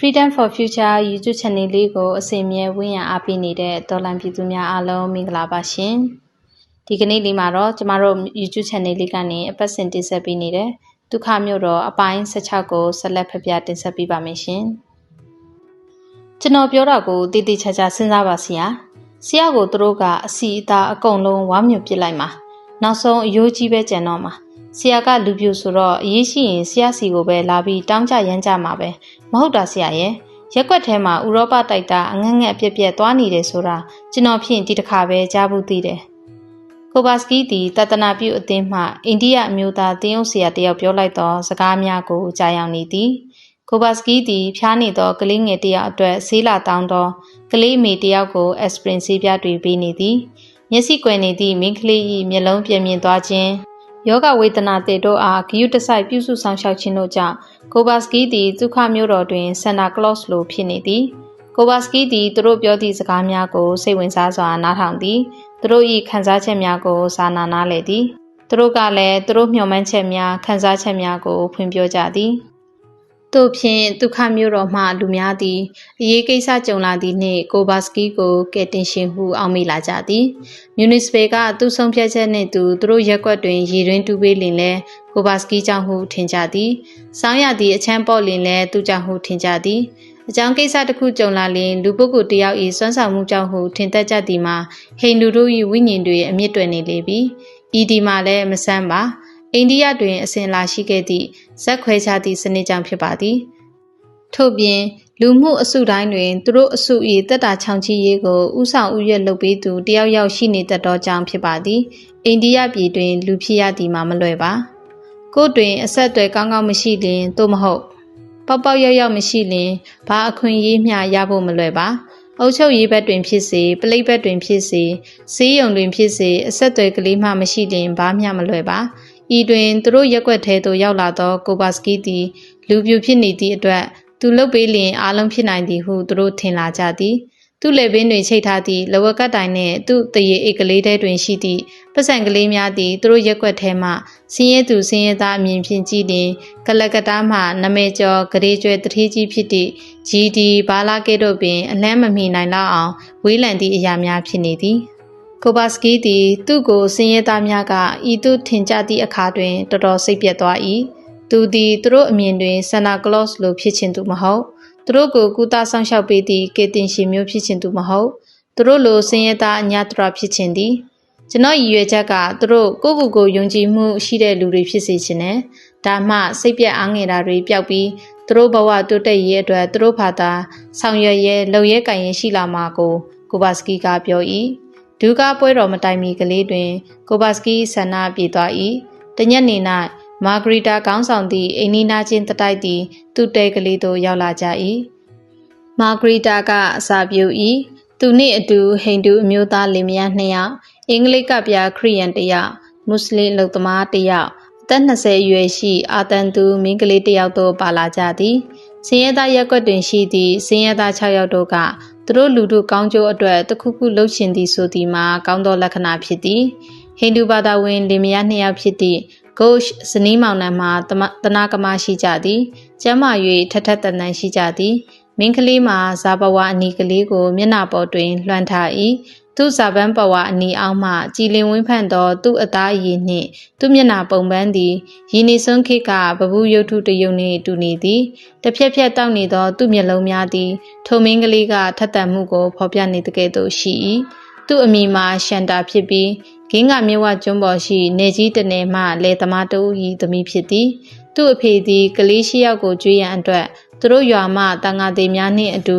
Freedom for Future YouTube Channel လေးကိုအစဉ်မြဲဝန်းရံအားပေးနေတဲ့တော်လန်ပြည်သူများအားလုံးမင်္ဂလာပါရှင်။ဒီကနေ့လေးမှာတော့ကျမတို့ YouTube Channel လေးကနေအပတ်စဉ်တင်ဆက်ပေးနေတဲ့ဒုက္ခမျိုးတော်အပိုင်း16ကိုဆက်လက်ဖျက်တင်ဆက်ပေးပါမယ်ရှင်။ကျွန်တော်ပြောတာကိုတည်တည်ချာချာစဉ်းစားပါဆရာ။ဆရာကိုသူတို့ကအစီအသားအကုန်လုံးဝါမြုပ်ပစ်လိုက်မှာ။နောက်ဆုံးအယိုးကြီးပဲကြံတော့မှာ။ဆရာကလူပြူဆိုတော့အရေးရှိရင်ဆရာစီကိုပဲလာပြီးတောင်းကြရမ်းကြမှာပဲ မဟုတ်တာဆရာရဲ့ရက်ွက်ထဲမှာဥရောပတိုက်တာအငက်ငက်အပြက်ပြက်သွားနေတယ်ဆိုတာကျွန်တော်ဖြင့်ဒီတစ်ခါပဲကြားဘူးသိတယ်ကိုဘာစကီတီတတနာပြုအသင်းမှအိန္ဒိယအမျိုးသားတင်းအုပ်ဆရာတယောက်ပြောလိုက်သောစကားများကိုကြားရောက်နေသည်ကိုဘာစကီတီဖျားနေသောကလေးငယ်တယောက်အတွက်ဆေးလာတောင်းသောကလေးမေတယောက်ကိုအက်စပရင်ဆေးပြတွေပေးနေသည်မျက်စိကွယ်နေသည့်မိန်းကလေး၏မျက်လုံးပြင်းပြင်းသွားခြင်း ယောဂဝေဒနာတေတို့အားဂယုတဆိုင်ပြုစုဆောင်ရှောက်ခြင်းတို့ကြောင့်ကိုဘာစကီသည်ဒုက္ခမျိုးတော်တွင်ဆန်တာကလော့စ်လိုဖြစ်နေသည်ကိုဘာစကီသည်သူတို့ပြောသည့်စကားများကိုစိတ်ဝင်စားစွာနားထောင်သည်သူတို့၏ခံစားချက်များကိုစာနာနားလည်သည်သူတို့ကလည်းသူတို့မျှော်မှန်းချက်များခံစားချက်များကိုဖွင့်ပြောကြသည် တို့ဖြင့်ဒုက္ခမျိုးတော်မှလူများသည်အရေးကိစ္စကြုံလာသည့်နှင့်ကိုဘာစကီကိုကဲတင်ရှင်ဟုအောက်မေ့လာကြသည်မြူနစ်စပယ်ကသူ့ဆုံးဖြတ်ချက်နှင့်သူသူတို့ရက်ွက်တွင်ရည်ရင်းတူပေးလင်လဲကိုဘာစကီကြောင့်ဟုထင်ကြသည်။ဆောင်းရသည့်အချမ်းပေါ့လင်လဲသူကြောင့်ဟုထင်ကြသည်။အကြောင်းကိစ္စတစ်ခုကြုံလာလင်လူပုဂ္ဂိုလ်တယောက်၏စွမ်းဆောင်မှုကြောင့်ဟုထင်သက်ကြသည်မှာဟိန္ဒူတို့၏ဝိညာဉ်တွေအမြင့်တွယ်နေလေပြီ။ဤဒီမှာလည်းမဆန်းပါ။ အိန္ဒိယတွင် အစဉ်လာရှိခဲ့သည့်ဇက်ခွဲခြားသည့်စနစ်ကြောင့်ဖြစ်ပါသည်ထို့ပြင်လူမှုအစုတိုင်းတွင် သူတို့အစု၏တက်တာချောင်ချီရေးကိုဥဆောင်ဥရွက်လုပ်ပေးသူတယောက်ယောက်ရှိနေတတ်သောကြောင့်ဖြစ်ပါသည်အိန္ဒိယပြည်တွင် လူဖြစ်ရသည်မှာမလွယ်ပါကို့တွင်အဆက်အသွယ်ကောင်းကောင်းမရှိလျင်သို့မဟုတ်ပေါက်ပေါက်ရောက်ရောက်မရှိလျင်ဘာအခွင့်အရေးမျှရဖို့မလွယ်ပါအုပ်ချုပ်ရေးဘက်တွင်ဖြစ်စေပလိတ်ဘက်တွင်ဖြစ်စေစီးရုံတွင်ဖြစ်စေအဆက်အသွယ်ကလေးမှမရှိလျင်ဘာမျှမလွယ်ပါ ဤတွင်သူတို့ရက်ွက်ထဲသို့ရောက်လာသောကိုဘာစကီသည်လူပြူဖြစ်နေသည့်အတွက်သူလှုပ်ပေးလျင်အားလုံးဖြစ်နိုင်သည်ဟုသူတို့ထင်လာကြသည်သူ့လေပင်တွင်ချိတ်ထားသည့်လဝက်ကတိုင်နှင့်သူ့တရေအိတ်ကလေးထဲတွင်ရှိသည့်ပတ်စံကလေးများသည်သူတို့ရက်ွက်ထဲမှဆင်းရဲသူဆင်းရဲသားအမြင်ဖြင့်ကြည့်လျင်ကလကတားမှနမေကျော်ဂရေကျွဲတထေးကြီးဖြစ်သည့်ဂျီဒီဘာလာကေတို့ပင်အလန်းမမီနိုင်လောက်အောင်ဝေးလံသည့်အရာများဖြစ်နေသည် ကိုဘာစကီသည် သူ့ကိုစင်ရဲသားများကဤသို့ထင်ကြသည့်အခါတွင်တော်တော်စိတ်ပြတ်သွား၏သူသည်သူတို့အမြင်တွင်ဆန်နာကလော့စ်လိုဖြစ်ခြင်းသူမဟုတ်သူတို့ကိုကုသဆောင်ရှောက်ပေးသည့်ကေတင်ရှင်မျိုးဖြစ်ခြင်းသူမဟုတ်သူတို့လိုစင်ရဲသားအညာတရဖြစ်ခြင်းသည်ကျွန်တော်ရည်ရွယ်ချက်ကသူတို့ကိုယ့်ကိုယ်ကိုယုံကြည်မှုရှိတဲ့လူတွေဖြစ်စေခြင်းနဲ့ဒါမှစိတ်ပြတ်အားငယ်တာတွေပျောက်ပြီးသူတို့ဘဝတိုးတက်ရေးအတွက်သူတို့ဘာသာဆောင်ရွက်ရဲလုံရဲကံရင်ရှိလာမှာကိုကိုဘာစကီကပြော၏ ဒူကာပွဲတော်မတိုင်မီကလေးတွင် ကိုဘာစကီဆန္ဒပြေသွား၏တညက်နေ၌မာဂရီတာကောင်းဆောင်သည့်အိနီနာချင်းတတိုက်သည်သူ့တဲကလေးသို့ရောက်လာကြ၏မာဂရီတာကအစာပြု၏သူနှင့်အတူဟိန္ဒူအမျိုးသားလင်မယားနှစ်ယောက်အင်္ဂလိပ်ကပြခရီးယန်တစ်ယောက်မွတ်စလင်လူသမားတစ်ယောက်အသက်20အရွယ်ရှိအာတန်သူမင်းကလေးတစ်ယောက်တို့ပါလာကြသည်စင်ရသားရက်ွက်တွင်ရှိသည့်စင်ရသား6ယောက်တို့က သူတို့လူတို့ကောင်းကျိုးအတွက်တခုခုလှုပ်ရှင်သည်ဆိုသည်မှာကောင်းသောလက္ခဏာဖြစ်သည်ဟိန္ဒူဘာသာဝင်လင်မယားနှစ်ယောက်ဖြစ်သည့်ဂုတ်ဇနီးမောင်နှံမှာတနာကမရှိကြသည်ကျမ်းမာ၍ထထတန်တန်ရှိကြသည်မင်းကလေးမှာဇာဘဝအနီကလေးကိုမျက်နှာပေါ်တွင်လွှမ်းထား၏ သူ့ဇာပန်းပဝအနီအောက်မှကြည်လင်ဝင်းဖန့်သော သူ့အသားအရည်နှင့် သူ့မျက်နှာပုံပန်းသည်ရင်းနေစွန်းခိကဘဘူးရုပ်ထုတယုံနှင့်တူနေသည်တစ်ဖြက်ဖြက်တောက်နေသော သူ့မျက်လုံးများသည်ထုံမင်းကလေးကထက်သန်မှုကိုဖော်ပြနေတကယ်သို့ရှိ၏သူ့အမိမှာရှန်တာဖြစ်ပြီးဂင်းကမြဝကျွန်းပေါ်ရှိနေကြီးတနေမှလေသမားတူ၏သမီးဖြစ်သည်သူ့အဖေသည်ကလေးရှိယောက်ကိုကြွေးရန်အတွက်သူတို့ရွာမှတန်ငါသေးများနှင့်အတူ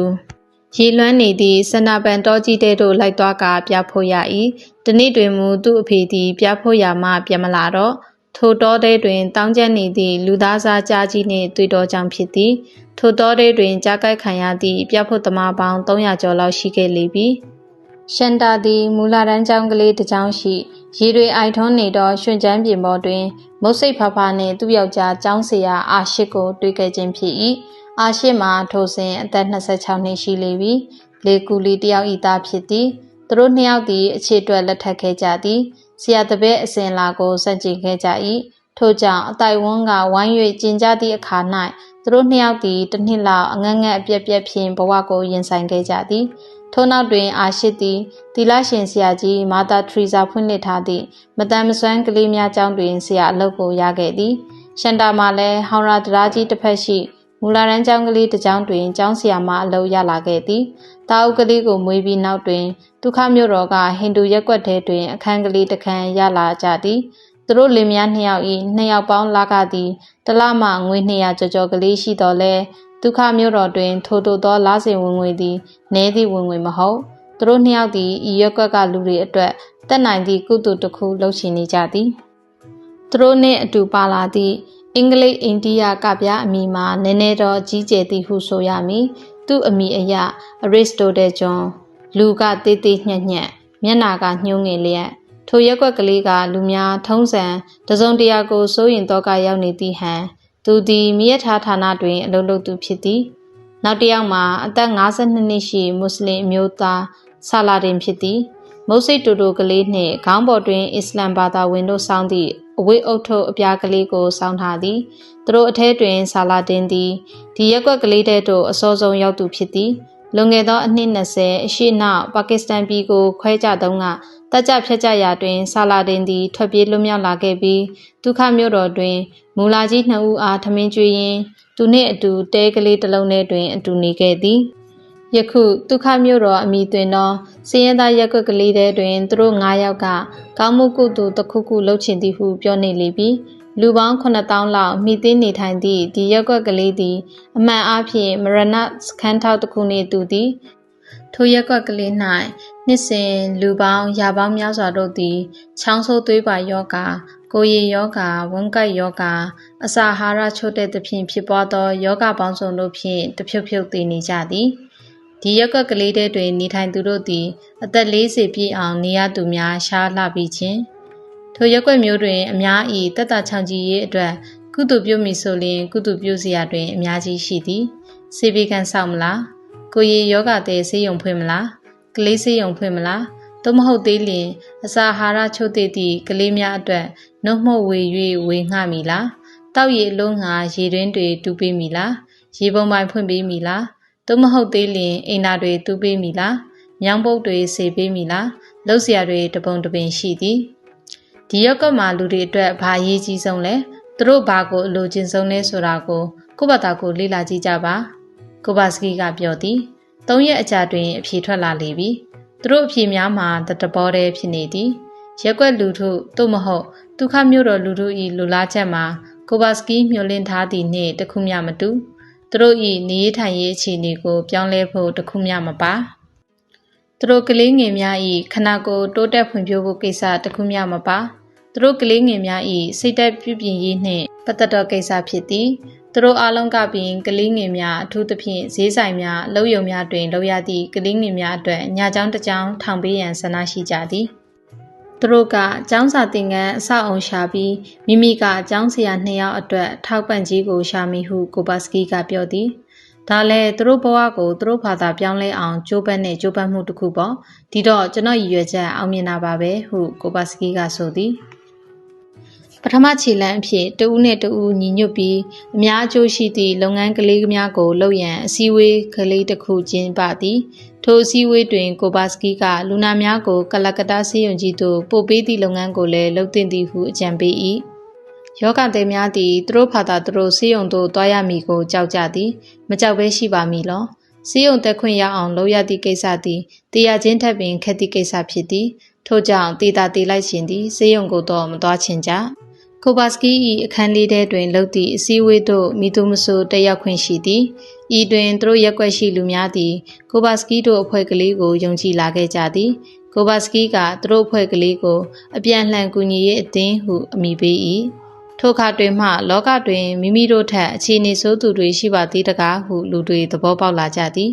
ရေလွှမ်းနေသည့်စနာပန်တော်ကြီးတဲ့တို့လိုက်သွားကပြဖို့ရ၏တနေ့တွင်မူသူ့အဖေသည်ပြဖို့ရမှပြန်မလာတော့ထိုတောတဲတွင်တောင်းကျနေသည့်လူသားစားကြားကြီးနှင့်တွေ့တော်ကြောင့်ဖြစ်သည်ထိုတောတဲတွင်ကြားကိုက်ခံရသည့်ပြဖို့သမားပေါင်း300ကျော်လောက်ရှိခဲ့လေပြီရှန်တာသည်မူလာတန်းကျောင်းကလေးတစ်ကျောင်းရှိရေတွေအိုက်ထွန်းနေသောရွှွန်ချမ်းပြင်ပေါ်တွင်မုတ်စိတ်ဖဖနှင့်သူ့ယောက်ျားကျောင်းဆရာအာရှိကိုတွေ့ခဲ့ခြင်းဖြစ်၏ အာရှိမှာထိုစဉ်အသက်26နှစ်ရှိလေပြီလေကူလီတယောက်ဤသားဖြစ်သည်သူတို့နှစ်ယောက်သည်အခြေအတွက်လက်ထပ်ခဲ့ကြသည်ဆရာတပည့်အစဉ်လာကိုစန့်ကျင်ခဲ့ကြ၏ထို့ကြောင့်အတိုင်ဝန်းကဝိုင်း၍ကျင်ကြသည့်အခါ၌သူတို့နှစ်ယောက်သည်တစ်နှစ်လောက်အငတ်ငတ်အပြက်ပြက်ဖြင့်ဘဝကိုရင်ဆိုင်ခဲ့ကြသည်ထို့နောက်တွင်အာရှိသည်တီလာရှင်ဆရာကြီးမာတာထရီဇာဖွင့်လှစ်ထားသည့်မတန်မစွမ်းကလေးများကျောင်းတွင်ဆရာအလုပ်ကိုရခဲ့သည်ရှန်တာမှာလည်းဟောင်ရာတရာကြီးတစ်ဖက်ရှိ မူလာရန်ကျောင်းကလေးတစ်ကျောင်းတွင်ကျောင်းဆရာမအလုပ်ရလာခဲ့သည်တာအုပ်ကလေးကိုမွေးပြီးနောက်တွင်ဒုက္ခမြို့တော်ကဟိန္ဒူရက်ကွက်ထဲတွင် အခန်းကလေးတစ်ခန်းရလာကြသည်သူတို့လင်မယားနှစ်ယောက်၏နှစ်ယောက်ပေါင်းလာကသည်တလမှငွေ200ကျော်ကျော်ကလေးရှိတော်လဲဒုက္ခမျိုးတော်တွင် ထိုတို့သောလာစဉ်ဝင်ငွေသည်နည်းသည့်ဝင်ငွေမဟုတ်သူတို့နှစ်ယောက်သည်ဤရက်ကွက်ကလူတွေအတွက်တက်နိုင်သည့်ကုသိုလ်တစ်ခုလုပ်ရှင်နေကြသည်သူတို့နှင့်အတူပါလာသည့် အင်္ဂလိပ်အိန္ဒိယကပြအမိမှာနည်းနည်းတော့ကြီးကျယ်သည်ဟုဆိုရမည်သူ့အမိအယအရစ်စတိုတယ်ဂျွန်လူကတေးသေးညံ့ညံ့မျက်နာကညှိုးငယ်လျက်ထိုရက်ွက်ကလေးကလူများထုံးစံတစုံတရာကိုစိုးရင်တော့ကရောက်နေသည့်ဟန်သူသည်မိရထားဌာနတွင်အလုပ်လုပ်သူဖြစ်သည်နောက်တစ်ယောက်မှာအသက်52နှစ်ရှိမွတ်စလင်အမျိုးသားဆာလာဒင်ဖြစ်သည် မုတ်စိတ်တူတူကလေးနှင့်ခေါင်းပေါ်တွင်အစ္စလမ်ဘာသာဝင်တို့စောင်းသည့်အဝိအုပ်ထုပ်အပြားကလေးကိုစောင်းထားသည်သူတို့အထဲတွင်ဆာလာဒင်သည်ဒီရက်ွက်ကလေးတဲ့တို့အစောဆုံးရောက်သူဖြစ်သည်လွန်ခဲ့သောအနှစ်20အရှိနောက်ပါကစ္စတန်ပြည်ကိုခွဲကြတုန်းကတက်ကြဖြတ်ကြရာတွင်ဆာလာဒင်သည်ထွက်ပြေးလွတ်မြောက်လာခဲ့ပြီးဒုက္ခမြို့တော်တွင်မူလာကြီးနှစ်ဦးအားထမင်းကျွေးရင်းသူနှင့်အတူတဲကလေးတစ်လုံးထဲတွင်အတူနေခဲ့သည် ယခုဒုက္ခမြို့တော်အမိတွင်သောစည်ရင်သားရက်ွက်ကလေးတဲတွင်သူတို့၅ယောက်ကကောင်းမှုကုသိုလ်တစ်ခုခုလုပ်ချင်သည်ဟုပြောနေလေပြီလူပေါင်း9000လောက်မိသိနေထိုင်သည့်ဒီရက်ွက်ကလေးသည်အမှန်အားဖြင့်မရဏစခန်းထောက်တစ်ခုနှင့်တူသည်ထိုရက်ွက်ကလေး၌နှစ်စဉ်လူပေါင်းရာပေါင်းများစွာတို့သည်ချောင်းဆိုးသွေးပါယောဂါကိုယ်ရည်ယောဂါဝမ်းကိုက်ယောဂါအစာဟာရချို့တဲ့သဖြင့်ဖြစ်ပွားသောယောဂပေါင်းစုံတို့ဖြင့်တဖြုတ်ဖြုတ်သိနေကြသည် ဒီရက်ွက်ကလေးတဲတွင် နေထိုင်သူတို့သည် အသက်40ပြည့်အောင် နေရသူများရှားလှပြီးခြင်းထိုရက်ွက်မျိုးတွင် အများ၏တက်တာချောင်ကြီးရေးအတွက် ကုသပြုမိဆိုလျင် ကုသပြုစရာတွင် အများကြီးရှိသည်စေဘီကန်ဆောက်မလားကိုရီယောဂတဲ့ဆေးရုံဖွင့်မလားကလေးဆေးရုံဖွင့်မလားသို့မဟုတ်သေးလျင် အစာဟာရချို့သည့်သည့်ကလေးများအတွက်နှုတ်မှုတ်ဝေ၍ဝေငှမိလားတောက်ရည်အလုံးငါရေတွင်းတွေတူးပေးမိလားရေပုံပိုင်းဖွင့်ပေးမိလား သို့မဟုတ်သေးလျင်အိမ်နာတွေတူးပေးမိလားညောင်ပုတ်တွေစေပေးမိလားလှုပ်စရာတွေတပုံတပင်ရှိသည်ဒီရော့ကတ်မှာလူတွေအတွက်ဘာအရေးကြီးဆုံးလဲသူတို့ဘာကိုအလိုချင်ဆုံးလဲဆိုတာကိုကိုဘတာကိုလေ့လာကြည့်ကြပါကိုဘာစကီကပြောသည်သုံးရက်အကြာတွင်အဖြေထွက်လာလေပြီသူတို့အဖြေများမှာတတဘောတည်းဖြစ်နေသည်ရက်ွက်လူထုသို့မဟုတ်ဒုက္ခမျိုးတော်လူထု၏လူလားချက်မှာကိုဘာစကီမျှော်လင့်ထားသည့်နှင့်တခုမျှမတူဘူး သူတို့၏နေရထိုင်ရေးအခြေအနေကို ပြောင်းလဲဖို့တခုမျှမပါသူတို့ကလေးငယ်များ၏ခနာကိုတိုးတက်ဖွံ့ဖြိုးဖို့ကိစ္စတခုမျှမပါသူတို့ကလေးငယ်များ၏စိတ်သက်ပြုပြင်ရေးနှင့်ပတ်သက်သောကိစ္စဖြစ်သည်သူတို့အားလုံးကပင်ကလေးငယ်များအထူးသဖြင့်ဈေးဆိုင်များအလုပ်ရုံများတွင်လုပ်ရသည့်ကလေးငယ်များအတွက်ညချောင်းတစ်ချောင်းထောင်ပေးရန်ဆန္ဒရှိကြသည် သူတို့ကကျောင်းစာသင်ခန်းအဆောက်အုံရှာပြီးမိမိကကျောင်းဆရာနှစ်ယောက်အတွက်ထောက်ပံ့ကြီးကိုရှာမိဟုကိုပါစကီကပြောသည်ဒါလည်းသူတို့ဘဝကိုသူတို့ဘာသာပြောင်းလဲအောင်ကြိုးပမ်းနဲ့ကြိုးပမ်းမှုတစ်ခုပေါ့ဒီတော့ကျွန်တော်ရည်ရွယ်ချက်အောင်မြင်တာပါပဲဟုကိုပါစကီကဆိုသည်ပထမခြေလှမ်းအဖြစ်တဦးနဲ့တဦးညီညွတ်ပြီးအများအကျိုးရှိသည့်လုပ်ငန်းကလေးများကိုလုပ်ရန်အစည်းအဝေးကလေးတစ်ခုကျင်းပသည် ထိုအစည်းအဝေးတွင် ကိုဘာစကီကလူနာများကို ကလကတာစီယုံကြီးသို့ ပို့ပေးသည့်လုပ်ငန်းကိုလည်း လုပ်တင်သည်ဟု အကြံပေး၏ယောဂသည်များသည် သူတို့ဖာသာသူတို့စီယုံသို့တွားရမည်ကို ကြောက်ကြသည် မကြောက်ဘဲရှိပါမည်လောစီယုံတက်ခွင့်ရအောင် လုပ်ရသည့်ကိစ္စသည်တရားချင်းထက်ပင်ခက်သည့်ကိစ္စဖြစ်သည် ထို့ကြောင့်တည်တာတည်လိုက်ခြင်းသည်စေယုံကိုတော့မသွားချင်ကြ ကိုဘာစကီ၏အခန်းလေးထဲတွင်လှုပ်သည့်အစည်းအဝေးသို့မိသူမဆိုတက်ရောက်ခွင့်ရှိသည်ဤတွင်သူတို့ရက်ွက်ရှိလူများသည်ကိုဘာစကီတို့အဖွဲ့ကလေးကိုယုံကြည်လာခဲ့ကြသည်ကိုဘာစကီကသူတို့အဖွဲ့ကလေးကိုအပြန်လှန်ကူညီရေးအသင်းဟုအမည်ပေး၏ထိုအခါတွင်မှလောကတွင်မိမိတို့ထက်အခြေအနေဆိုးသူတွေရှိပါသေးတကားဟုလူတွေသဘောပေါက်လာကြသည်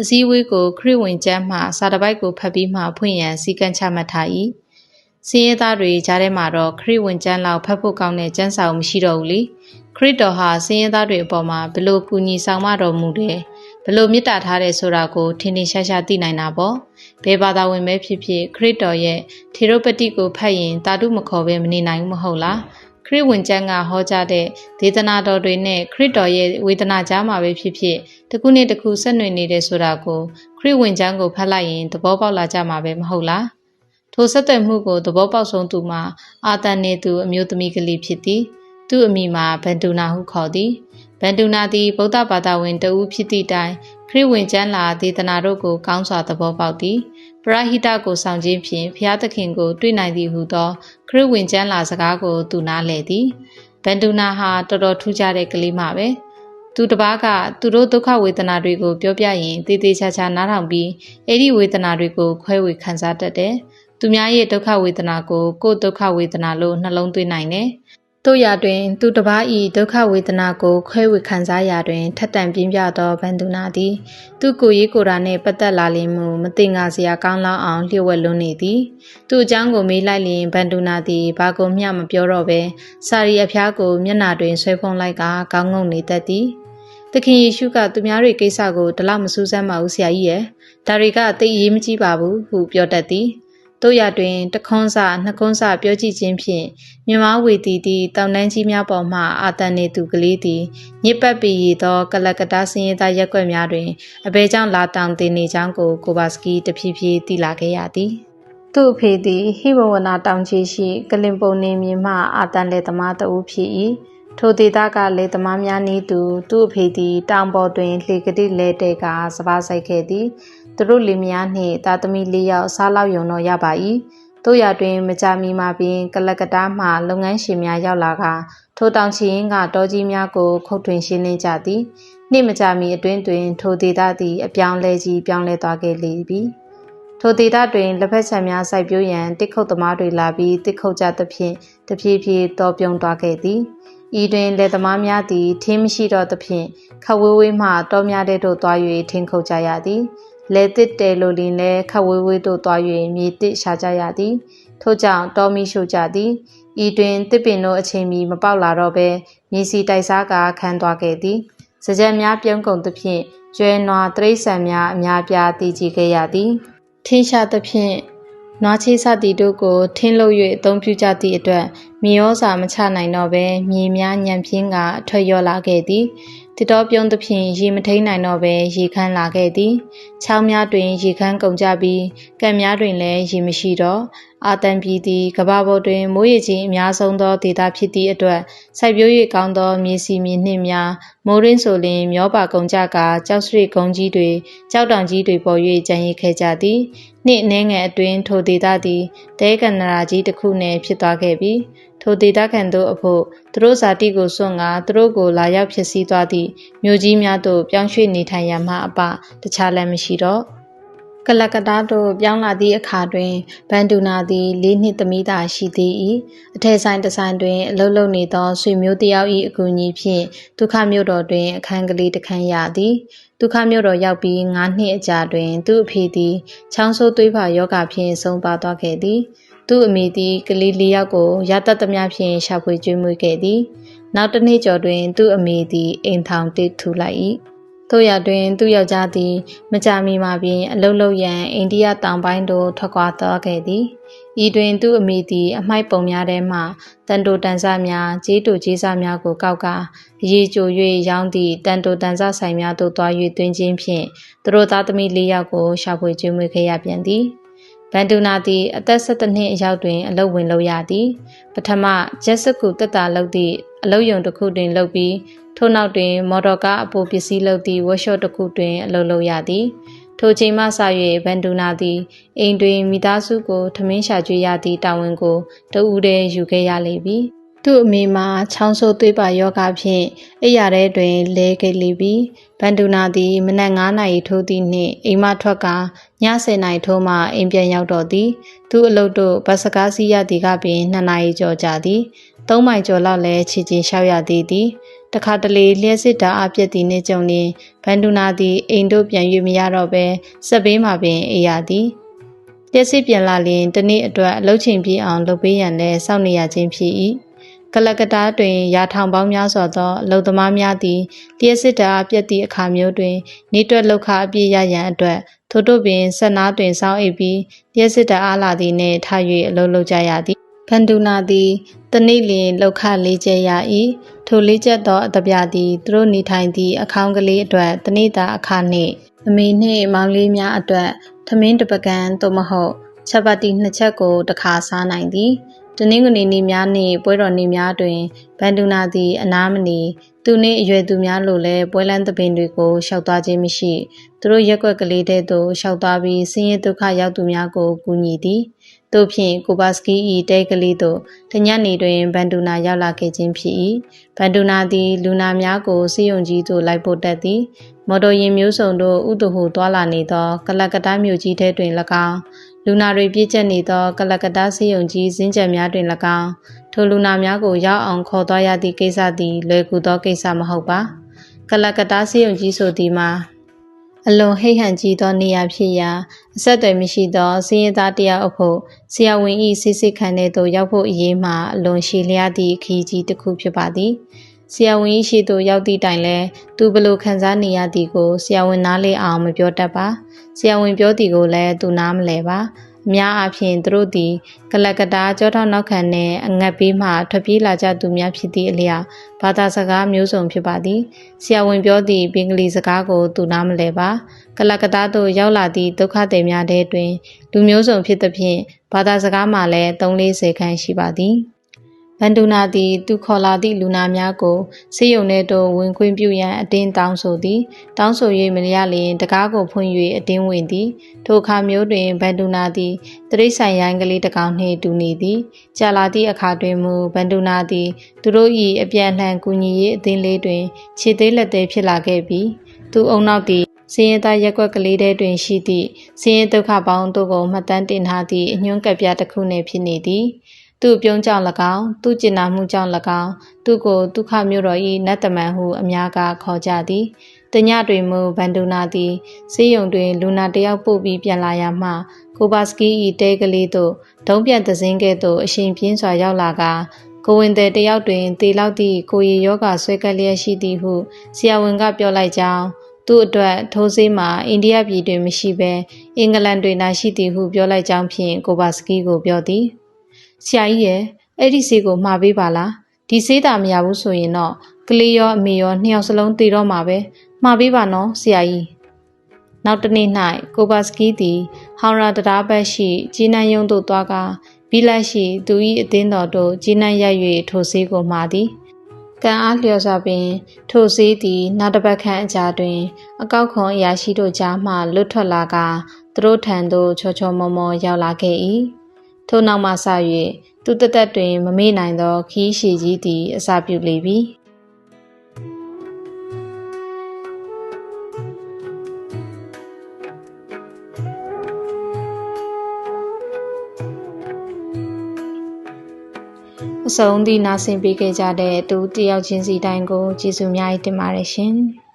အစည်းအဝေးကိုခရစ်ဝင်ကျမ်းမှစာတပိုက်ကိုဖတ်ပြီးမှဖွင့်ရန်စီကံချမှတ်ထား၏ စင်းရဲသားတွေကြားထဲမှာတော့ခရစ်ဝင်ကျမ်းလောက်ဖတ်ဖို့ကောင်းတဲ့ကျမ်းစာမရှိတော့ဘူးလေခရစ်တော်ဟာစင်းရဲသားတွေအပေါ်မှာဘလို့ကူညီဆောင်မတော်မူတယ်ဘလို့မေတ္တာထားတယ်ဆိုတာကိုထင်ထင်ရှားရှားသိနိုင်တာပေါ့ဘယ်ဘာသာဝင်ပဲဖြစ်ဖြစ်ခရစ်တော်ရဲ့ထေရပတိကိုဖတ်ရင်တာတုမခေါ်ပဲမနေနိုင်ဘူးမဟုတ်လားခခရစ်ဝင်ကျမ်းကဟောကြားတဲ့ဒေသနာတော်တွေနဲ့ခရစ်တော်ရဲ့ဝေဒနာကြားမှာပဲဖြစ်ဖြစ်တစ်ခုနဲ့တစ်ခုဆက်နွယ်နေတယ်ဆိုတာကိုခရစ်ဝင်ကျမ်းကိုဖတ်လိုက်ရင်သဘောပေါက်လာကြမှာပဲမဟုတ်လား ထိုဆက်သွယ်မှုကိုသဘောပေါက်ဆုံးသူမှာအာတန်နေသူအမျိုးသမီးကလေးဖြစ်သည်သူ့အမိမှာဗန္ဒူနာဟုခေါ်သည်ဗန္ဒူနာသည်ဗုဒ္ဓဘာသာဝင်တဦးဖြစ်သည့်တိုင်ခရစ်ဝင်ကျမ်းလာဒေသနာတို့ကိုကောင်းစွာသဘောပေါက်သည်ပရဟိတကိုဆောင်ခြင်းဖြင့်ဖျားသခင်ကို တွေ့နိုင်သည်ဟုသော ခရစ်ဝင်ကျမ်းလာစကားကိုသူနားလည်သည်ဗန္ဒူနာဟာတော်တော်ထူးခြားတဲ့ကလေးမပဲသူတစ်ပါးကသူတို့ဒုက္ခဝေဒနာတွေကိုပြောပြရင်တည်တည်ချာချာနားထောင်ပြီးအဲ့ဒီဝေဒနာတွေကိုခွဲဝေခံစားတတ်တယ် သူများရဲ့ဒုက္ခဝေဒနာကိုကိုယ်ဒုက္ခဝေဒနာလို့နှလုံးသွင်းနိုင်တယ်တို့ရာတွင် သူတစ်ပါးဤဒုက္ခဝေဒနာကိုခွဲဝေခံစားရာတွင်ထက်တန်ပြင်းပြသောဗန္ဒူနာသည် သူကိုယ်ရေးကိုယ်တာနှင့်ပတ်သက်လာလင်မူမတင်ငါစရာကောင်းလောက်အောင်လျှို့ဝှက်လွန်းနေသည်သူအကြောင်းကိုမေးလိုက်လျင်ဗန္ဒူနာသည်ဘာကိုမျှမပြောတော့ဘဲစာရီအဖျားကိုမျက်နာတွင်ဆွဲဖုံးလိုက်ကကောင်းငုံနေတတ်သည်သခင်ယေရှုကသူများတွေကိစ္စကိုတလောက်မစူးစမ်းပါဘူးဆရာကြီးရဲ့ဒါတွေကသိအရေးမကြီးပါဘူးဟုပြောတတ်သည် တို့ရတွင်တခွန်းစနှစ်ခွန်းစပြောကြည့်ခြင်းဖြင့်မြမဝေတီသည်တောင်တန်းကြီးများပေါ်မှအာတန်နေသူကလေးသည်ညစ်ပတ်ပေရသောကလကတာစင်ရသားရက်ွက်များတွင်အဘဲကြောင့်လာတောင်တင်နေကြောင်းကိုကိုဘာစကီတဖြည်းဖြည်းသိလာခဲ့ရသည်သူ့အဖေသည်ဟိဘဝနာတောင်ကြီးရှိကလင်ပုံနေမြေမှအာတန်လေသမားတဦးဖြစ်၏ထိုဒေသကလေသမားများနည်းသူသူ့အဖေသည်တောင်ပေါ်တွင်လှေကတိလဲတဲ့ကစပါးဆိုင်ခဲ့သည် သူတို့လင်မယားနှင့်တာသမီလေးယောက်စားလောက်ယုံတော့ရပါ၏တို့ရတွင်မကြမီမှာပင်ကလကတားမှလုပ်ငန်းရှင်များရောက်လာကထိုတောင်ချီရင်ကတောကြီးများကိုခုတ်ထွင်ရှင်းလင်းကြသည်နှင့်မကြမီအတွင်းတွင် ထိုဒေသသည်အပြောင်းလဲကြီးပြောင်းလဲသွားခဲ့လေပြီထိုဒေသတွင်လက်ဖက်ခြံများစိုက်ပျိုးရန်တစ်ခုတ်သမားတွေလာပြီးတစ်ခုတ်ကြသဖြင့်တဖြည်းဖြည်းတော်ပြုံသွားခဲ့သည်ဤတွင်လက်သမားများသည်ထင်းမရှိတော့သဖြင့်ခဝေးဝေးမှတောများတဲ့သို့သွား၍ထင်းခုတ်ကြရသည် လဲတစ်တဲလိုလင်လဲခဝေးဝေးသို့သွား၍မြေတစ်ရှာကြရသည်ထို့ကြောင့်တောမီရှို့ကြသည်ဤတွင်တစ်ပင်တို့အချိန်မီမပေါက်လာတော့ဘဲမြေစီတိုက်စားကခန်းသွားခဲ့သည်စကြက်များပြုံးကုန်သဖြင့်ကျွဲနွားတရိษံများအများပြားတည်ကြည်ခဲ့ရသည်ထင်းရှာသဖြင့်နွားချေးစသည်တို့ကိုထင်းလို့၍အသုံးပြုကြသည့်အတွက်မြေဩစာမချနိုင်တော့ဘဲမြေများညံပြင်းကအထွက်ရောလာခဲ့သည် တတော်ပြုံးသဖြင့်ရေမထိန်နိုင်တော့ဘဲရေခမ်းလာခဲ့သည်။ချောင်းများတွင်ရေခမ်းကုန်ကြပြီးကံများတွင်လည်းရေမရှိတော့အာတန်ပြည်သည်ကဘာပေါ်တွင်မိုးရေကြီးအများဆုံးသောဒေသဖြစ်သည့်အတွက်စိုက်ပျိုး၍ကောင်းသောမြေစီမြေနှင့်များမိုးရင်းဆိုလျင်မျောပါကုန်ကြကာကြောက်စရိတ်ကုန်းကြီးတွေကြောက်တောင်ကြီးတွေပေါ်၍ကြံရည်ခဲ့ကြသည်နှင့်အနေငယ်အတွင်းထိုဒေသသည်တဲကန္နရာကြီးတစ်ခုနှင့်ဖြစ်သွားခဲ့ပြီး ထိုဒေသခံတို့အဖို့သူတို့ဇာတိကိုစွန့်ကာသူတို့ကိုလာရောက်ဖြစ်စည်းသွားသည့်မြို့ကြီးများသို့ပြောင်းရွှေ့နေထိုင်ရမှအပတခြားလည်းမရှိတော့ကလကတာတို့ပြောင်းလာသည့်အခါတွင်ဘန်ဒူနာသည်လေးနှစ်သမီးသာရှိသေး၏အထက်ဆိုင်တဆိုင်တွင်အလုပ်လုပ်နေသောဆွေမျိုးတယောက်၏အကူအညီဖြင့်ဒုက္ခမြို့တော်တွင်အခန်းကလေးတစ်ခန်းရသည်ဒုက္ခမြို့တော်ရောက်ပြီး9နှစ်အကြာတွင် သူ့အဖေသည်ချောင်းဆိုးသွေးဖာယောဂဖြင့်ဆုံးပါသွားခဲ့သည် သူ့အမိသည်ကလေးလေးယောက်ကိုရတတ်သမျှဖြင့်ရှာဖွေကျွေးမွေးခဲ့သည်နောက်တစ်နေ့ကျော်တွင်သူ့အမိသည်အိမ်ထောင်တစ်ထူလိုက်၏တို့ရတွင် သူ့ယောက်ျားသည် မကြမီမှာပင်အလုလုရန်အိန္ဒိယတောင်ပိုင်းသို့ထွက်ခွာသွားခဲ့သည်ဤတွင်သူ့အမိသည်အမိုက်ပုံများထဲမှတန်တိုတန်ဆများဂျေးတူဂျေးဆများကိုကောက်ကာရေကြို၍ရောင်းသည့်တန်တိုတန်ဆဆိုင်များသို့သွား၍တွင်ချင်းဖြင့်သူတို့သားသမီးလေးယောက်ကိုရှာဖွေကျွေးမွေးခဲ့ရပြန်သည် ဗန်ဒူနာသည်အသက်17နှစ်အရောက်တွင်အလုပ်ဝင်လုပ်ရသည်ပထမဂျက်စကူတက်တာလုပ်သည့်အလုပ်ယုံတစ်ခုတွင်လုပ်ပြီးထို့နောက်တွင် မော်တော်ကားအပိုပစ္စည်းလုပ်သည့်ဝက်ရှော့တစ်ခုတွင်အလုပ်လုပ်ရသည်ထိုချိန်မှစ၍ဗန်ဒူနာသည်အိမ်တွင်မိသားစုကိုထမင်းရှာကျွေးရသည့်တာဝန်ကိုတဦးတည်းယူခဲ့ရလေပြီ သူ့အမေမှာချောင်းဆိုးသွေးပါယောဂဖြင့်အိယာထဲတွင်လဲခဲ့လေပြီဗန်ဒူနာသည်မနက်9နာရီထိုးသည့်နှင့်အိမ်မထွက်ကည10နာရီထိုးမှအိမ်ပြန်ရောက်တော့သည်သူ့အလုပ်တို့ဘတ်စကားစီးရသည်ကပင်2နာရီကျော်ကြာသည်3မိုင်ကျော်လောက်လဲခြေချင်းလျှောက်ရသည်သည်တခါတလေလျှက်စစ်တာအပြက်သည်နှင့်ကြုံလျင်ဗန်ဒူနာသည်အိမ်တို့ပြန်၍မရတော့ဘဲစက်ဘေးမှာပင်အေးရသည်လျှက်စစ်ပြန်လာလျင်တနေ့အတွက်အလုပ်ချိန်ပြည့်အောင်လုပ်ပေးရန်လဲစောင့်နေရခြင်းဖြစ်၏ ကလကတာတွင်ရာထောင်ပေါင်းများစွာသောအလုံသမားများသည်လျှက်စစ်တာပြက်သည့်အခါမျိုးတွင် နေတွက်လောက်ခအပြည့်ရရန်အတွက်ထို့တို့ပင်ဆက်နာတွင်စောင်းအိပ်ပြီးလျှက်စစ်တာအားလာသည်နှင့်ထား၍အလုပ်လုပ်ကြရသည်ဗန္ဒူနာသည်တနေ့လျင်လောက်ခလေးကျဲရ၏ထိုလေးကျက်သောအတပြသည်သူတို့နေထိုင်သည့်အခေါင်းကလေးအတွက်တနေ့တာအခနှင့်အမေနှင့်မောင်လေးများအတွက် သမင်းတစ်ပကံသို့မဟုတ်ချက်ပတ်တီနှစ်ချက်ကိုတစ်ခါစားနိုင်သည် တနင်္ဂနွေနေ့များနှင့်ပွဲတော်နေ့များတွင်ဗန္ဒူနာသည်အနားမနေသူနှင့်အရွယ်သူများလိုလည်းပွဲလန်းသပင်တွေကိုရှောက်သွားခြင်းမရှိသူတို့ရက်ွက်ကလေးတဲ့သို့ရှောက်သွားပြီးဆင်းရဲဒုက္ခရောက်သူများကိုကူညီသည်တို့ဖြင့်ကိုဘာစကီ၏တဲကလေးတို့တညနေတွင်ဗန်ဒူနာရောက်လာခဲ့ခြင်းဖြစ်၏ဗန်ဒူနာသည်လူနာများကိုစီယုံကြီးသို့လိုက်ပို့တတ်သည်မော်တော်ယာဉ်မျိုးစုံတို့ဥတဟုသွာလာနေသောကလကတမြို့ကြီးထဲတွင်၎င်း လူနာတွေပြည့်ကျက်နေသောကလကတစီယုံကြီးစင်းကြံများတွင်၎င်းထိုလူနာများကိုရောက်အောင်ခေါ်သွားရသည့်ကိစ္စသည်လွယ်ကူသောကိစ္စမဟုတ်ပါကလကတစီယုံကြီးဆိုသည်မှာအလွန်ဟိတ်ဟန်ကြီးသောနေရာဖြစ်ရာအဆက်အသွယ်မရှိသောစည်ရင်သားတယောက်အဖို့ဆရာဝန်ဤစစ်စစ်ခံတဲ့သို့ရောက်ဖို့အရေးမှာအလွန်ရှည်လျားသည့်ခရီးကြီးတစ်ခုဖြစ်ပါသည် ဆရာဝန်ဤရှိသို့ရောက်သည့်တိုင်လဲသူဘလို့ခံစားနေရသည်ကိုဆရာဝန်နားလေအောင်မပြောတတ်ပါဆရာဝန်ပြောသည်ကိုလည်းသူနားမလဲပါအများအားဖြင့်သူတို့သည်ကလကတာကြောထောက်နောက်ခံနှင့်အငတ်ပေးမှထွက်ပြေးလာကြသူများဖြစ်သည့်အလျောက်ဘာသာစကားမျိုးစုံဖြစ်ပါသည်ဆရာဝန်ပြောသည့်ဘင်္ဂလီစကားကိုသူနားမလဲပါကလကတာသို့ရောက်လာသည့်ဒုက္ခသည်များထဲတွင်လူမျိုးစုံဖြစ်သဖြင့်ဘာသာစကားမှလည်း3-40ခန်းရှိပါသည် ဗန္ဒူနာသည် သူခေါ်လာသည့်လူနာများကိုစေယုံထဲသို့ဝင်ခွင့်ပြုရန်အတင်းတောင်းဆိုသည်တောင်းဆို၍မရလျင်တကားကိုဖွင့်၍အတင်းဝင်သည်ထိုအခါမျိုးတွင်ဗန္ဒူနာသည်တရိษံရိုင်းကလေးတစ်ကောင်နှင့်တူနေသည်ကြာလာသည့်အခါတွင်မူဗန္ဒူနာသည် သူတို့၏အပြန်လှန်ကူညီရေးအသင်းလေးတွင်ခြေသေးလက်သေးဖြစ်လာခဲ့ပြီးသူအုံနောက်သည်စင်းရဲသားရက်ွက်ကလေးတဲတွင်ရှိသည့်စင်းရဲဒုက္ခပေါင်းတို့ကိုမှတ်တမ်းတင်ထားသည့်အညွှန်းကပ်ပြတစ်ခုနှင့်ဖြစ်နေသည် သူ့ပြုံးကြောင့်၎င်းသူ့ကျင်နာမှုကြောင့်၎င်းသူ့ကိုဒုက္ခမျိုးတော်၏နတ်တမန်ဟုအများကခေါ်ကြသည်တညတွင်မူဗန္ဒူနာသည်စေးရုံတွင်လူနာတယောက်ပို့ပြီးပြန်လာရမှကိုဘာစကီ၏တဲကလေးသို့ဒုံးပြန်သစင်းကဲ့သို့အရှင်ပြင်းစွာရောက်လာကကိုဝင်တဲ့တယောက်တွင်တေလောက်သည့်ကိုရီယောဂဆွဲကပ်လျက်ရှိသည်ဟုဆရာဝန်ကပြောလိုက်ကြောင်းသူ့အတွက်ထိုးဆေးမှာအိန္ဒိယပြည်တွင်မရှိဘဲအင်္ဂလန်တွင်သာရှိသည်ဟုပြောလိုက်ကြောင်းဖြင့်ကိုဘာစကီကိုပြောသည် ဆရာကြီးရဲ့အဲ့ဒီဆေးကိုမှာပေးပါလားဒီဆေးတာမရဘူးဆိုရင်တော့ကလေးရောအမေရောနှစ်ယောက်စလုံးတည်တော့မှာပဲမှာပေးပါနော်ဆရာကြီးနောက်တနေ့၌ကိုဘာစကီသည်ဟောင်ရာတရားဘက်ရှိဂျီနန်ယုံသို့သွားကာဘီလက်ရှိသူ၏အသင်းတော်တို့ဂျီနန်ရိုက်၍ထိုဆေးကိုမှာသည်ကံအားလျော်စွာပင် ထိုဆေးသည်နောက်တစ်ပတ်ခန့်အကြာတွင် အကောက်ခွန်အရာရှိတို့ကြားမှလွတ်ထွက်လာကသူတို့ထံသို့ချောချောမောမောရောက်လာခဲ့၏ ထို့နောက်မှစ၍သူတသက်တွင် မမေ့နိုင်သော ခီးရှည်ကြီးသည်အစာပြုလေပြီအဆုံးသည့်နာဆင်ပေးခဲ့ကြတဲ့တူတယောက်ချင်းစီတိုင်းကိုကျေးဇူးများတင်ပါတယ်ရှင်။